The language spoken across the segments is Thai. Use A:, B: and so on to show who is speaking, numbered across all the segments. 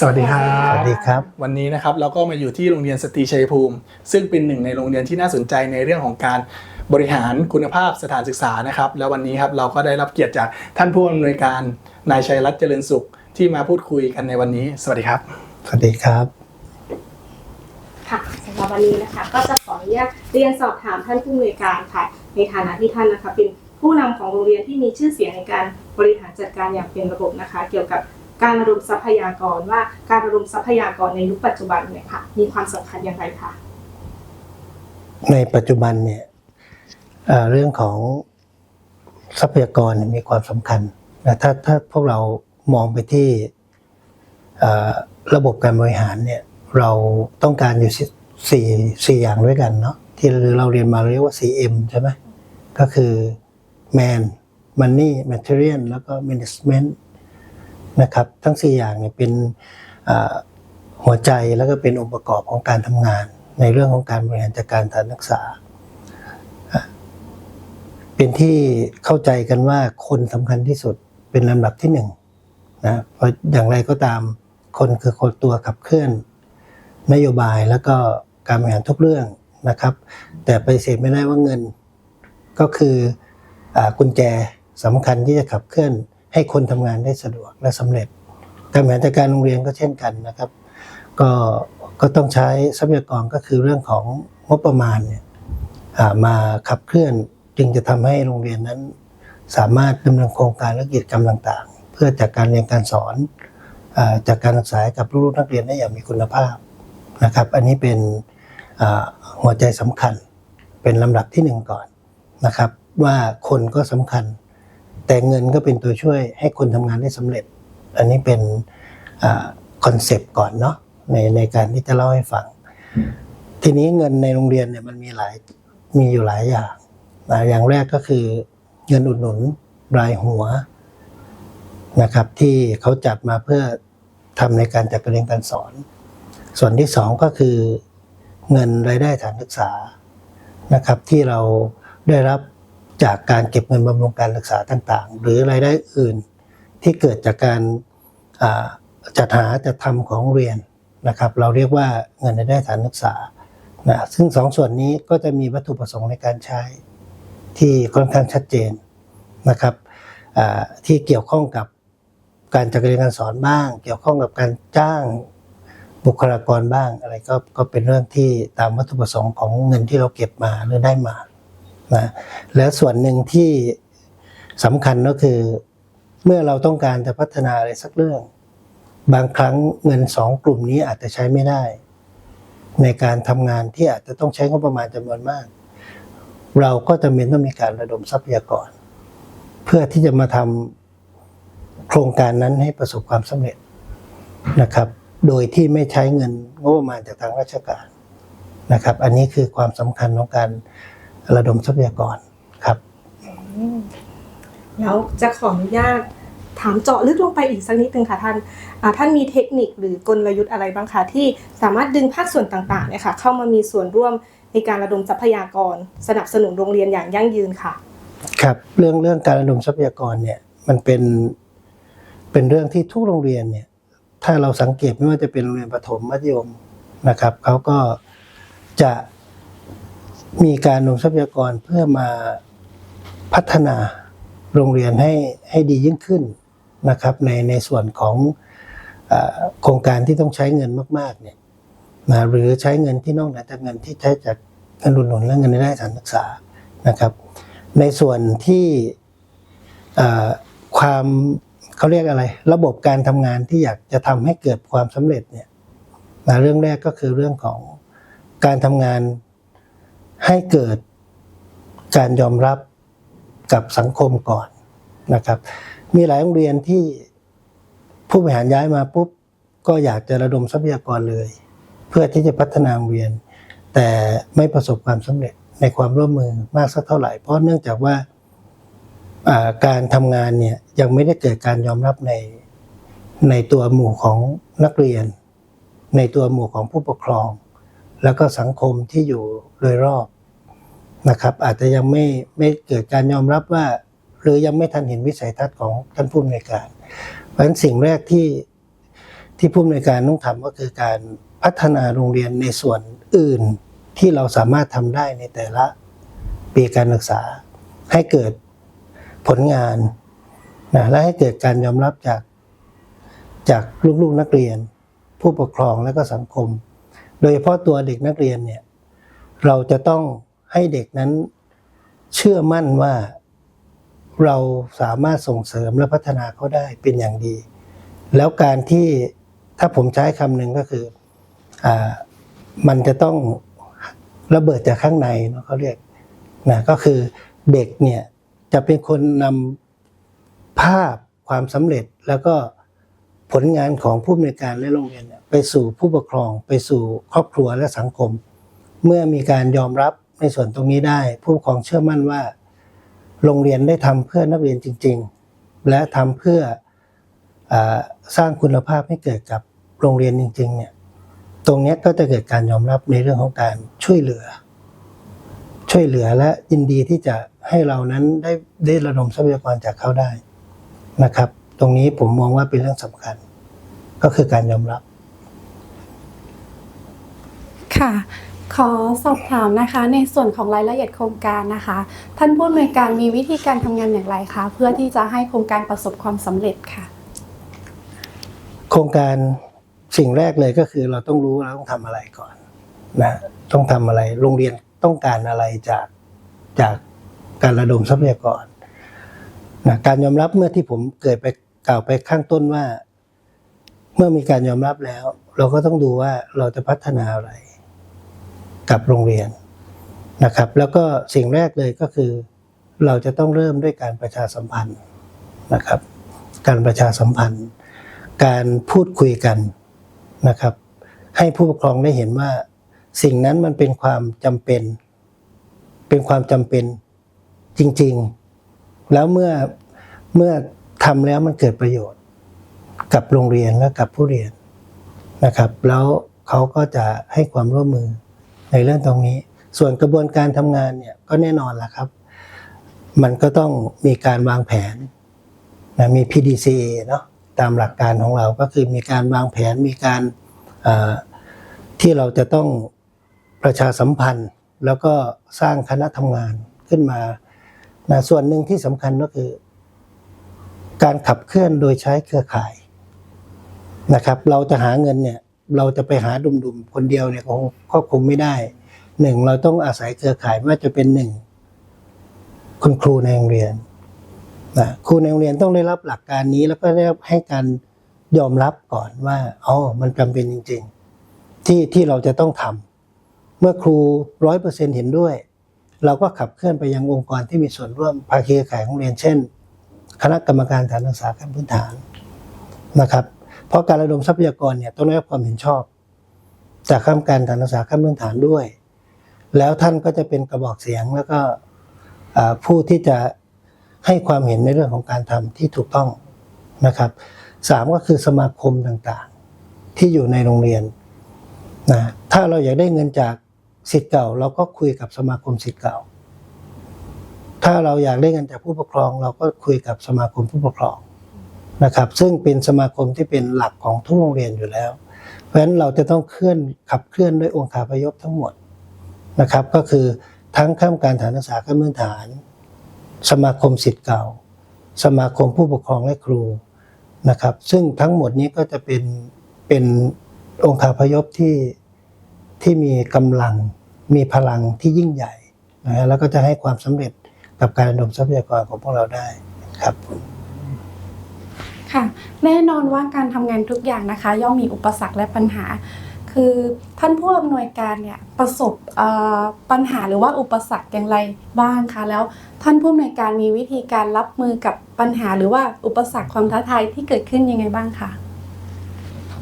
A: สวัสดีครั
B: ส
A: บ
B: วัสดีครับ
A: วันนี้นะครับเราก็มาอยู่ที่โรงเรียนสตรีชัยภูมิ ซึ่งเป็นหนึ่งในโรงเรียนที่น่าสนใจในเรื่องของการบริหารคุณภาพสถานศึกษานะครับ แล้ววันนี้ครับเราก็ได้รับเกียรติจากท่านผู้อำนวยการนายชัยรัตน์เจริญสุขที่มาพูดคุยกันในวันนี้ สวัสดีครับ
B: สวัสดีครับ
C: ค่ะสำหรับวันนี้นะคะ ก็จะขออนุญาตเรียนสอบถามท่านผู้อำนวยการค่ะในฐานะที่ท่านนะคะเป็นผู้นำของโรงเรียนที่มีชื่อเสียงในการบริหารจัดการอย่างเป็นระบบนะคะ เกี่ยวกับ การระดมทรัพยากรว่าการระดมทรัพยากรในยุคปัจจุบันเนี่ยค่ะมีความสำคัญอย่างไรคะ
B: ในปัจจุบันเนี่ยเรื่องของทรัพยากรมีความสำคัญนะถ้าถ้าพวกเรามองไปที่ระบบการบริหารเนี่ยเราต้องการอยู่สี่สี่สี่อย่างด้วยกันเนาะที่เราเรียนมาเรียกว่า 4M ใช่ไหมก็คือ Man Money Material แล้วก็ Management นะครับ ทั้ง 4 อย่างเนี่ยเป็นหัวใจแล้วก็เป็นองค์ประกอบของการทำงาน ในเรื่องของการบริหารจัดการสถานศึกษา เป็นที่เข้าใจกันว่าคนสำคัญที่สุดเป็นลำดับที่หนึ่งนะเพราะอย่างไรก็ตามคนคือคนตัวขับเคลื่อน นโยบายแล้วก็การบริหารทุกเรื่องนะครับ แต่ไปฏิเสธไม่ได้ว่าเงินก็คืออกุญแจสำคัญที่จะขับเคลื่อน ให้คนทำงานได้สะดวกและสำเร็จการบริหารจัดการโรงเรียนก็เช่นกันนะครับ ก็ก็ต้องใช้ทรัพยากรก็คือเรื่องของงบประมาณเนี่ยมาขับเคลื่อนจึงจะทำให้โรงเรียนนั้น สามารถดำเนินโครงการและกิจกรรมต่าง ๆ เพื่อจากการเรียนการสอนจากการศึกษากับลูกนักเรียนได้อย่างมีคุณภาพนะครับ อันนี้เป็นหัวใจสำคัญเป็นลำดับที่หนึ่งก่อนนะครับ ว่าคนก็สำคัญ แต่เงินก็เป็นตัวช่วยให้คนทำงานได้สำเร็จ อันนี้เป็นคอนเซปต์ก่อนเนาะในในการที่จะเล่าให้ฟัง ทีนี้เงินในโรงเรียนเนี่ยมันมีหลายมีอยู่หลายอย่างนะอย่างแรกก็คือเงินอุดหนุนรายหัวนะครับ ที่เขาจัดมาเพื่อทำในการจัดการเรียนการสอน ส่วนที่สองก็คือเงินรายได้ฐานศึกษานะครับ ที่เราได้รับ จากการเก็บเงินบำรุงการศึกษาต่างๆ หรือรายได้อื่นที่เกิดจากการจัดหาจัดทำของเรียนนะครับ เราเรียกว่าเงินรายได้ฐานศึกษานะซึ่งสองส่วนนี้ก็จะมีวัตถุประสงค์ในการใช้ที่ค่อนข้างชัดเจนนะครับที่เกี่ยวข้องกับการจัดการเรียนการสอนบ้าง เกี่ยวข้องกับการจ้างบุคลากรบ้างอะไรก็ก็เป็นเรื่องที่ตามวัตถุประสงค์ของเงินที่เราเก็บมาหรือได้มา นะแล้วส่วนหนึ่งที่สำคัญก็คือ เมื่อเราต้องการจะพัฒนาอะไรสักเรื่อง บางครั้งเงินสองกลุ่มนี้อาจจะใช้ไม่ได้ ในการทำงานที่อาจจะต้องใช้งบประมาณจำนวนมาก เราก็จำเป็นต้องมีการระดมทรัพยากร เพื่อที่จะมาทำโครงการนั้นให้ประสบความสำเร็จนะครับ โดยที่ไม่ใช้เงินงบประมาณจากทางราชการนะครับ อันนี้คือความสำคัญของการ ระดมทรัพยากรครับ
C: แล้วจะขออนุญาตถามเจาะลึกลงไปอีกสักนิดนึงค่ะท่านอ่าท่านมีเทคนิคหรือกลยุทธ์อะไรบ้างคะที่สามารถดึงภาคส่วนต่างๆเนี่ยค่ะเข้ามามีส่วนร่วมในการระดมทรัพยากร สนับสนุนโรงเรียนอย่างยั่งยืนค่ะ
B: ครับเรื่องเรื่องการระดมทรัพยากรเนี่ยมันเป็นเป็นเรื่องที่ทุกโรงเรียนเนี่ยถ้าเราสังเกตไม่ว่าจะเป็นโรงเรียนประถมมัธยมนะครับเขาก็จะ มีการระดมทรัพยากรเพื่อมาพัฒนาโรงเรียนให้ให้ดียิ่งขึ้นนะครับในในส่วนของอโครงการที่ต้องใช้เงินมากๆเนี่ยนะหรือใช้เงินที่นอกเหนือจากเงินที่ใช้จากเงินอุดหนุนและเงินรายได้สถานศึกษานะครับ ในส่วนที่ความเขาเรียกอะไร ระบบการทำงานที่อยากจะทำให้เกิดความสำเร็จเนี่ยนะเรื่องแรกก็คือเรื่องของการทำงาน ให้เกิดการยอมรับกับสังคมก่อนนะครับ มีหลายโรงเรียนที่ผู้บริหารย้ายมาปุ๊บก็อยากจะระดมทรัพยากรเลย เพื่อที่จะพัฒนาโรงเรียน แต่ไม่ประสบความสำเร็จในความร่วมมือมากสักเท่าไหร่ เพราะเนื่องจากว่าอ่าการทำงานเนี่ยยังไม่ได้เกิดการยอมรับในในตัวหมู่ของนักเรียน ในตัวหมู่ของผู้ปกครอง แล้วก็สังคมที่อยู่โดยรอบนะครับ อาจจะยังไม่ไม่เกิดการยอมรับว่า หรือยังไม่ทันเห็นวิสัยทัศน์ของท่านผู้อำนวยการ เพราะฉะนั้นสิ่งแรกที่ที่ผู้อำนวยการต้องทำก็คือการพัฒนาโรงเรียนในส่วนอื่นที่เราสามารถทำได้ในแต่ละปีการศึกษา ให้เกิดผลงานนะและให้เกิดการยอมรับจากจากลูกๆนักเรียน ผู้ปกครองและก็สังคม โดยเฉพาะตัวเด็กนักเรียนเนี่ยเราจะต้องให้เด็กนั้นเชื่อมั่นว่าเราสามารถส่งเสริมและพัฒนาเขาได้เป็นอย่างดี แล้วการที่ถ้าผมใช้คำหนึ่งก็คืออมันจะต้องระเบิดจากข้างในเนาะเขาเรียกนะก็คือเด็กเนี่ยจะเป็นคนนำภาพความสำเร็จแล้วก็ ผลงานของผู้อำนการและโรงเรียนไปสู่ผู้ปกครอง ไปสู่ครอบครัวและสังคม เมื่อมีการยอมรับในส่วนตรงนี้ได้ ผู้ปกครองเชื่อมั่นว่า โรงเรียนได้ทำเพื่อนักเรียนจริง ๆ และทำเพื่ออสร้างคุณภาพให้เกิดกับโรงเรียนจริงๆเนี่ยตรงนี้ก็จะเกิดการยอมรับในเรื่องของการช่วยเหลือ ช่วยเหลือและยินดีที่จะให้เรานั้นได้ได้ระดมทรัพยากรจากเขาได้นะครับ ตรงนี้ผมมองว่าเป็นเรื่องสำคัญ ก็คือการยอมรับ
D: ค่ะ ขอสอบถามนะคะ ในส่วนของรายละเอียดโครงการนะคะ ท่านผู้อำนวยการมีวิธีการทำงานอย่างไรคะ เพื่อที่จะให้โครงการประสบความสำเร็จค่ะ
B: โครงการสิ่งแรกเลยก็คือเราต้องรู้ว่าเราต้องทำอะไรก่อนนะต้องทำอะไรโรงเรียนต้องการอะไรจากจากการระดมทรัพยากรนะการยอมรับเมื่อที่ผมเกิดไป กล่าวไปข้างต้นว่า เมื่อมีการยอมรับแล้ว เราก็ต้องดูว่าเราจะพัฒนาอะไร กับโรงเรียนนะครับ แล้วก็สิ่งแรกเลยก็คือ เราจะต้องเริ่มด้วยการประชาสัมพันธ์นะครับ การประชาสัมพันธ์ การพูดคุยกันนะครับ ให้ผู้ปกครองได้เห็นว่า สิ่งนั้นมันเป็นความจำเป็น เป็นความจำเป็นจริง ๆ แล้วเมื่อเมื่อ ทำแล้วมันเกิดประโยชน์กับโรงเรียนและกับผู้เรียนนะครับ แล้วเขาก็จะให้ความร่วมมือในเรื่องตรงนี้ ส่วนกระบวนการทำงานเนี่ยก็แน่นอนละครับ มันก็ต้องมีการวางแผนนะมี PDCA เนาะตามหลักการของเราก็คือมีการวางแผนมีการที่เราจะต้องประชาสัมพันธ์ แล้วก็สร้างคณะทำงานขึ้นมานะส่วนหนึ่งที่สำคัญก็คือ การขับเคลื่อนโดยใช้เครือข่ายนะครับ เราจะหาเงินเนี่ยเราจะไปหาดุมๆคนเดียวเนี่ยคงก็คงไม่ได้หนึ่งเราต้องอาศัยเครือข่ายไม่ว่าจะเป็นหนึ่งคุณครูในโรงเรียนนะครูในโรงเรียนต้องได้รับหลักการนี้แล้วก็ได้รับให้การยอมรับก่อนว่าอ๋อมันจำเป็นจริง ๆ ที่ที่เราจะต้องทำเมื่อครูร้อยเปอร์เซ็นเห็นด้วย เราก็ขับเคลื่อนไปยังองค์กรที่มีส่วนร่วมภาคีเครือข่ายของเรียนเช่น คณะกรรมการฐานศึกษาขั้นพื้นฐานนะครับ เพราะการระดมทรัพยากรเนี่ยต้องได้รับความเห็นชอบ จากคณะกรรมการฐานศึกษาขั้นพื้นฐานด้วย แล้วท่านก็จะเป็นกระบอกเสียงแล้วก็ผู้ที่จะให้ความเห็นในเรื่องของการทำที่ถูกต้องนะครับสามก็คือสมาคมต่างๆ ที่อยู่ในโรงเรียนนะถ้าเราอยากได้เงินจากสิทธิ์เก่า เราก็คุยกับสมาคมสิทธิ์เก่า ถ้าเราอยากได้เงินจากผู้ปกครอง เราก็คุยกับสมาคมผู้ปกครองนะครับ ซึ่งเป็นสมาคมที่เป็นหลักของทุกโรงเรียนอยู่แล้ว เพราะฉะนั้นเราจะต้องเคลื่อนขับเคลื่อนด้วยองค์คาพยพทั้งหมดนะครับ ก็คือทั้งข้ามการฐานศึกษาขั้นพื้นฐาน สมาคมสิทธิ์เก่า สมาคมผู้ปกครองและครูนะครับ ซึ่งทั้งหมดนี้ก็จะเป็นเป็นองค์คาพยพที่ที่มีกำลังมีพลังที่ยิ่งใหญ่นะฮะแล้วก็จะให้ความสำเร็จ กับการระดมทรัพยากรของพวกเราได้ครับ
D: ค่ะ แน่นอนว่าการทำงานทุกอย่างนะคะ ย่อมมีอุปสรรคและปัญหา คือท่านผู้อำนวยการเนี่ยประสบเอ่อปัญหาหรือว่าอุปสรรคอย่างไรบ้างคะแล้วท่านผู้อำนวยการมีวิธีการรับมือกับปัญหา หรือว่าอุปสรรคความท้าทายที่เกิดขึ้นยังไงบ้างคะ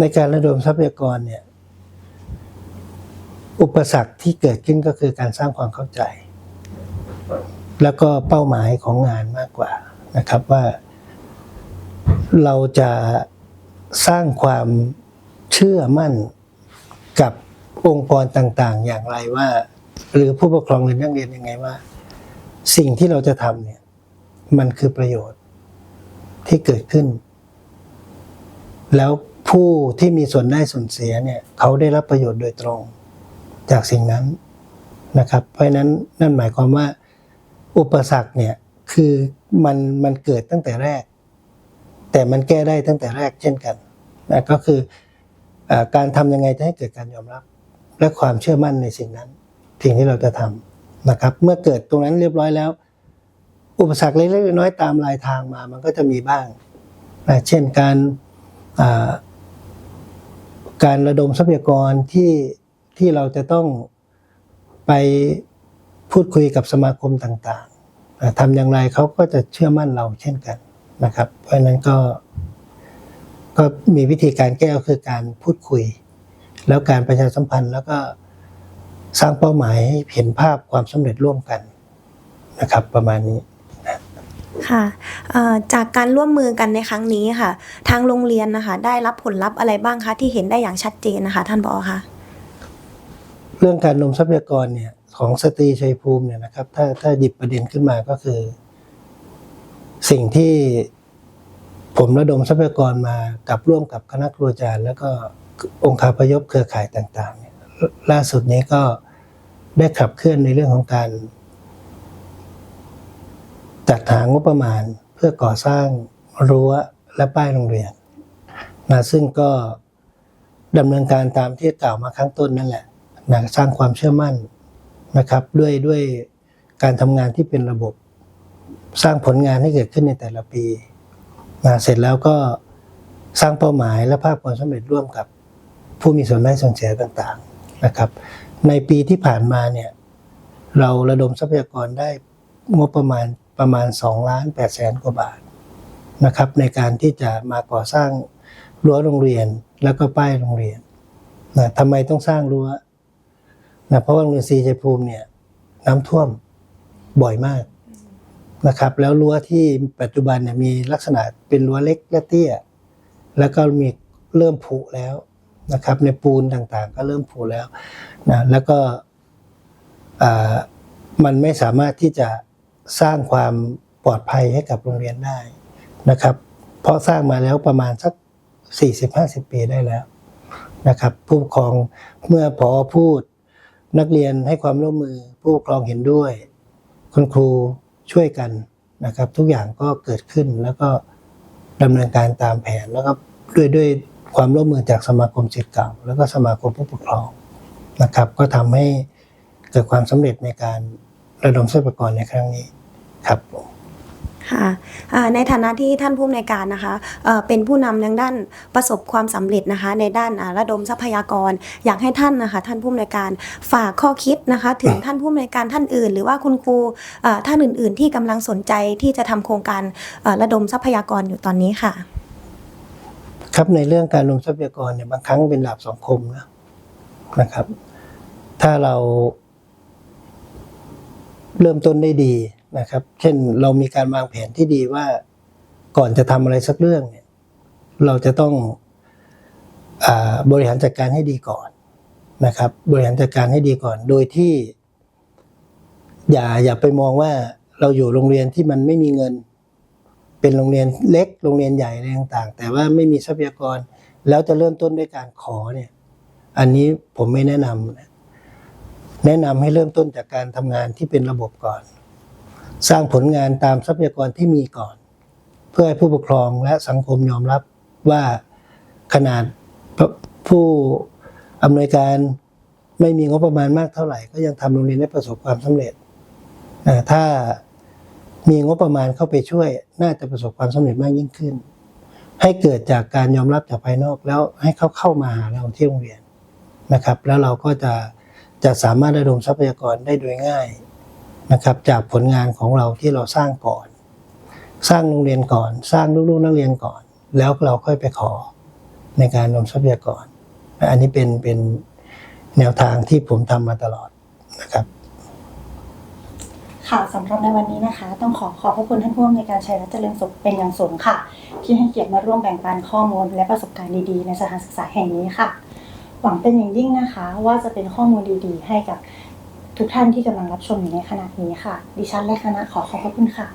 B: ในการระดมทรัพยากรเนี่ยอุปสรรคที่เกิดขึ้นก็คือการสร้างความเข้าใจ แล้วก็เป้าหมายของงานมากกว่านะครับว่า เราจะสร้างความเชื่อมั่นกับองค์กรต่างๆ อย่างไรว่า หรือผู้ปกครองหรือนักเรียนยังไงว่า สิ่งที่เราจะทำเนี่ย มันคือประโยชน์ที่เกิดขึ้น แล้วผู้ที่มีส่วนได้ส่วนเสียเนี่ย เขาได้รับประโยชน์โดยตรงจากสิ่งนั้นนะครับ เพราะฉะนั้นนั่นหมายความว่า อุปสรรคเนี่ยคือมันมันเกิดตั้งแต่แรก แต่มันแก้ได้ตั้งแต่แรกเช่นกันนะก็คืออการทำยังไงจะให้เกิดการยอมรับ และความเชื่อมั่นในสิ่งนั้นสิ่งที่เราจะทำนะครับ เมื่อเกิดตรงนั้นเรียบร้อยแล้ว อุปสรรคเล็กๆน้อยๆตามรายทางมา มันก็จะมีบ้างนะเช่นการการระดมทรัพยากรที่ที่เราจะต้องไป พูดคุยกับสมาคมต่างๆอ่าทำอย่างไรเขาก็จะเชื่อมั่นเราเช่นกันนะครับ เพราะฉะนั้นก็ ก็มีวิธีการแก้ก็คือการพูดคุย แล้วการประชาสัมพันธ์แล้วก็สร้างเป้าหมายให้เห็นภาพความสำเร็จร่วมกันนะครับ ประมาณนี้
E: ค่ะเอ่อจากการร่วมมือกันในครั้งนี้ค่ะ ทางโรงเรียนนะคะ ได้รับผลลัพธ์อะไรบ้างคะที่เห็นได้อย่างชัดเจนนะคะ ท่านผอคะ
B: เรื่องการนมทรัพยากรเนี่ย ของสตรีชัยภูมิเนี่ยนะครับ ถ้าถ้าหยิบประเด็นขึ้นมาก็คือ สิ่งที่ผมระดมทรัพยากรมากับร่วมกับคณะครูอาจารย์ แล้วก็องค์คาพยพเครือข่ายต่างๆล่าสุดนี้ก็ได้ขับเคลื่อนในเรื่องของการ จัดหางบประมาณเพื่อก่อสร้างรั้วและป้ายโรงเรียนนะซึ่งก็ดำเนินการตามที่กล่าวมาข้างต้นนั่นแหละนะสร้างความเชื่อมั่น นะครับด้วยด้วยการทำงานที่เป็นระบบ สร้างผลงานให้เกิดขึ้นในแต่ละปีนะเสร็จแล้วก็สร้างเป้าหมายและภาพความสำเร็จร่วมกับ ผู้มีส่วนได้ส่วนเสียต่างๆนะครับ ในปีที่ผ่านมาเนี่ยเราระดมทรัพยากรได้งบประมาณประมาณ2ล้าน8แสนกว่าบาทนะครับในการที่จะมาก่อสร้างรั้วโรงเรียนแล้วก็ป้ายโรงเรียนนะทำไมต้องสร้างรั้ว นะเพราะว่าโรงเรียนศรีชัยภูมิเนี่ยน้ำท่วมบ่อยมากนะครับ แล้วรั้วที่ปัจจุบันเนี่ยมีลักษณะเป็นรั้วเล็กและเตี้ย แล้วก็มีเริ่มผุแล้วนะครับ ในปูนต่างๆ ก็เริ่มผุแล้วนะแล้วก็มันไม่สามารถที่จะสร้างความปลอดภัยให้กับโรงเรียนได้นะครับ เพราะสร้างมาแล้วประมาณสัก 40-50 ปีได้แล้วนะครับ ผู้ปกครองเมื่อพอพูด นักเรียนให้ความร่วมมือผู้ปกครองเห็นด้วย คุณครูช่วยกันนะครับ ทุกอย่างก็เกิดขึ้นแล้วก็ดำเนินการตามแผนแล้วก็ด้วยด้วยความร่วมมือจากสมาคมศิษย์เก่า แล้วก็สมาคมผู้ปกครองนะครับ ก็ทำให้เกิดความสำเร็จในการระดมทรัพยากรในครั้งนี้ครับผม
E: ค่ะในฐานะที่ท่านผู้อำนวยการนะคะเป็นผู้นำทางด้านประสบความสำเร็จนะคะ ในด้านระดมทรัพยากร อยากให้ท่านนะคะท่านผู้อำนวยการฝากข้อคิดนะคะ ถึงท่านผู้อำนวยการท่านอื่น หรือว่าคุณครูท่านอื่น ๆ ที่กำลังสนใจที่จะทำโครงการระดมทรัพยากรอยู่ตอนนี้ค่ะ
B: ครับในเรื่องการลงทรัพยากรเนี่ยบางครั้งเป็นดาบสองคมนะนะครับ ถ้าเราเริ่มต้นได้ดี นะครับ เช่นเรามีการวางแผนที่ดีว่าก่อนจะทำอะไรสักเรื่องเนี่ยเราจะต้องอบริหารจัดการให้ดีก่อนนะครับ บริหารจัดการให้ดีก่อน โดยที่ อย่าอย่าไปมองว่าเราอยู่โรงเรียนที่มันไม่มีเงิน เป็นโรงเรียนเล็ก โรงเรียนใหญ่อะไรต่างๆ แต่ว่าไม่มีทรัพยากร แล้วจะเริ่มต้นด้วยการขอเนี่ย อันนี้ผมไม่แนะนำแนะนำให้เริ่มต้นจากการทำงานที่เป็นระบบก่อน สร้างผลงานตามทรัพยากรที่มีก่อน เพื่อให้ผู้ปกครองและสังคมยอมรับว่าขนาดผู้อำนวยการไม่มีงบประมาณมากเท่าไหร่ ก็ยังทำโรงเรียนได้ประสบความสำเร็จ ถ้ามีงบประมาณเข้าไปช่วย น่าจะประสบความสำเร็จมากยิ่งขึ้น ให้เกิดจากการยอมรับจากภายนอกแล้วให้เขาเข้ามาหาเราที่โรงเรียนนะครับ แล้วเราก็จะจะสามารถระดมทรัพยากรได้โดยง่าย นะครับ จากผลงานของเราที่เราสร้างก่อน สร้างโรงเรียนก่อน สร้างลูกๆนักเรียนก่อน แล้วเราค่อยไปขอในการระดมทรัพยากร อันนี้เป็นเป็นแนวทางที่ผมทำมาตลอดนะครับ
F: ค่ะสำหรับในวันนี้นะคะ ต้องขอขอบพระคุณท่านผู้อำนวยการชัยรัตน์เจริญสุขเป็นอย่างสูงค่ะ ที่ให้เกียรติมาร่วมแบ่งปันข้อมูล และประสบการณ์ดีๆ ในสถานศึกษาแห่งนี้ค่ะ หวังเป็นอย่างยิ่งนะคะ ว่าจะเป็นข้อมูลดีๆ ให้กับ ทุกท่านที่กำลังรับชมอยู่ในขณะนี้ค่ะ ดิฉันและคณะขอขอบพระคุณค่ะ